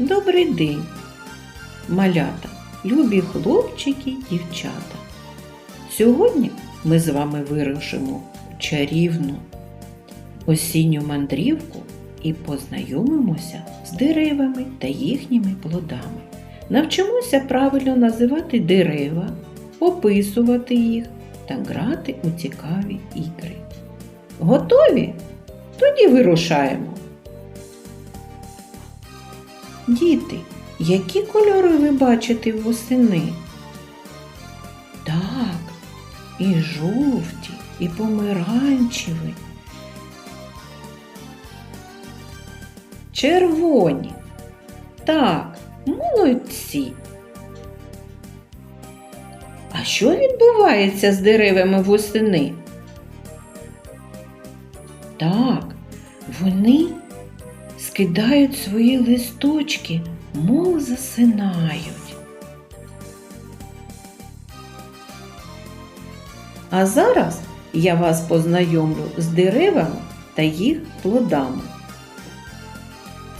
Добрий день, малята, любі хлопчики, дівчата. Сьогодні ми з вами вирушимо у чарівну осінню мандрівку і познайомимося з деревами та їхніми плодами. Навчимося правильно називати дерева, описувати їх та грати у цікаві ігри. Готові? Тоді вирушаємо. Діти, які кольори ви бачите восени? Так, і жовті, і помаранчеві. Червоні. Так, молодці. А що відбувається з деревами восени? Так, вони скидають свої листочки, мов засинають. А зараз я вас познайомлю з деревами та їх плодами.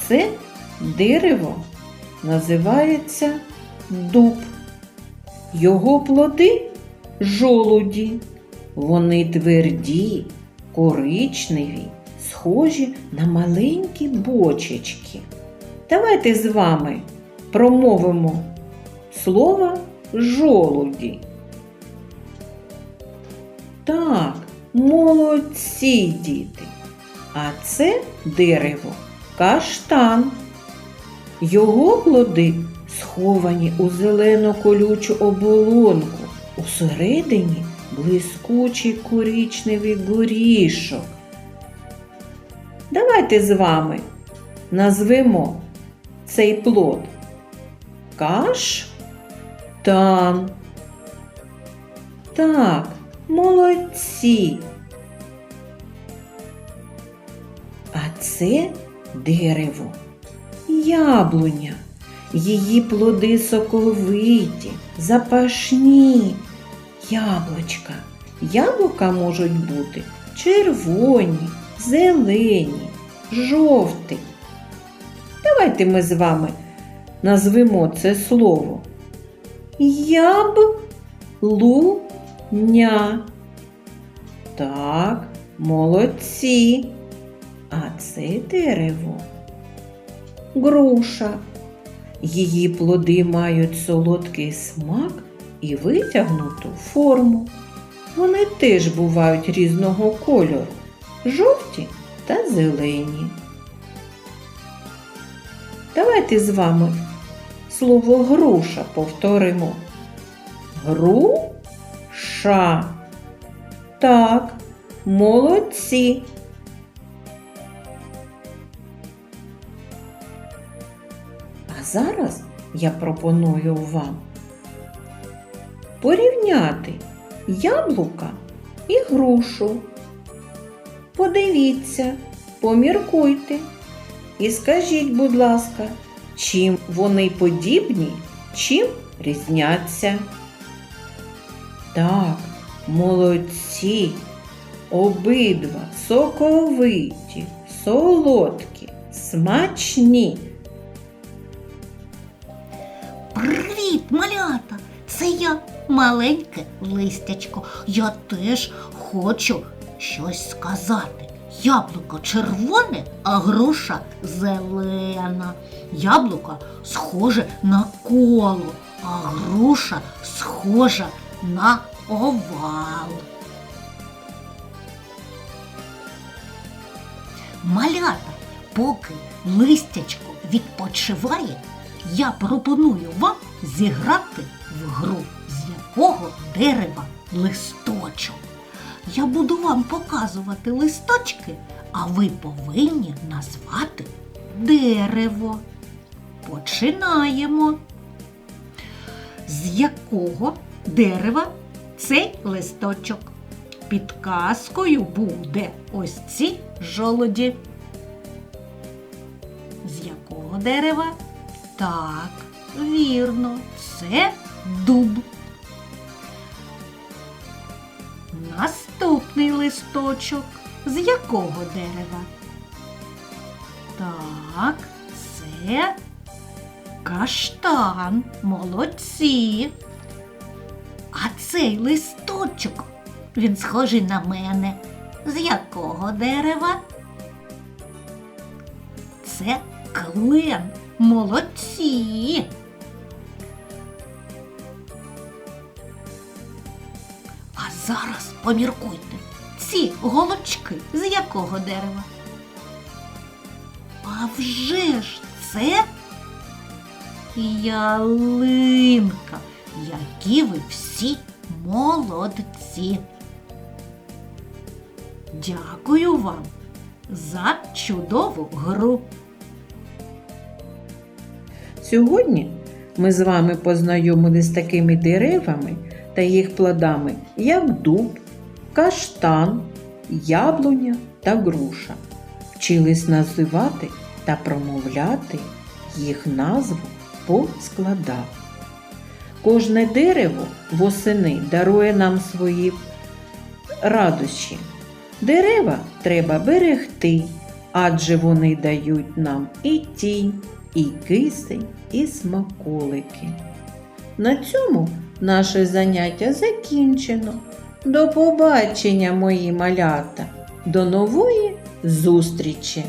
Це дерево називається дуб. Його плоди жолуді. Вони тверді, коричневі, схожі на маленькі бочечки. Давайте з вами промовимо слово жолуді. Так, молодці діти. А це дерево каштан. Його плоди сховані у зелену колючу оболонку. Усередині блискучий коричневий горішок. Давайте з вами назвемо цей плод каштан. Так, молодці. А це дерево яблуня. Її плоди соковиті, запашні. Яблучка. Яблука можуть бути червоні, зелені, жовті. Давайте ми з вами назвемо це слово. Яблуня. Так, молодці. А це дерево груша. Її плоди мають солодкий смак і витягнуту форму. Вони теж бувають різного кольору жовті та зелені. Давайте з вами слово груша повторимо. Груша. Так, молодці. А зараз я пропоную вам порівняти яблука і грушу. Подивіться, поміркуйте і скажіть, будь ласка, чим вони подібні, чим різняться. Так, молодці, обидва соковиті, солодкі, смачні. Привіт, малята! Це я маленьке листячко. Я теж хочу щось сказати. Яблуко червоне, а груша зелена. Яблуко схоже на коло, а груша схожа на овал. Малята, поки листячко відпочиває, я пропоную вам зіграти в гру, з якого дерева листочок. Я буду вам показувати листочки, а ви повинні назвати дерево. Починаємо. З якого дерева цей листочок? Підказкою буде ось ці жолоді. З якого дерева? Так, вірно, це дуб. Наступний листочок. З якого дерева? Так, це Каштан, молодці. А цей листочок, він схожий на мене. З якого дерева? Це клен. Молодці. А зараз поміркуйте, ці голочки з якого дерева? А вже ж це ялинка, які ви всі молодці. Дякую вам за чудову гру. Сьогодні ми з вами познайомились з такими деревами та їх плодами, як дуб, каштан, яблуня та груша. Вчились називати та промовляти їх назву по складах. Кожне дерево восени дарує нам свої радощі. Дерева треба берегти, адже вони дають нам і тінь, і кисень, і смаколики. На цьому наше заняття закінчено. До побачення, мої малята! До нової зустрічі!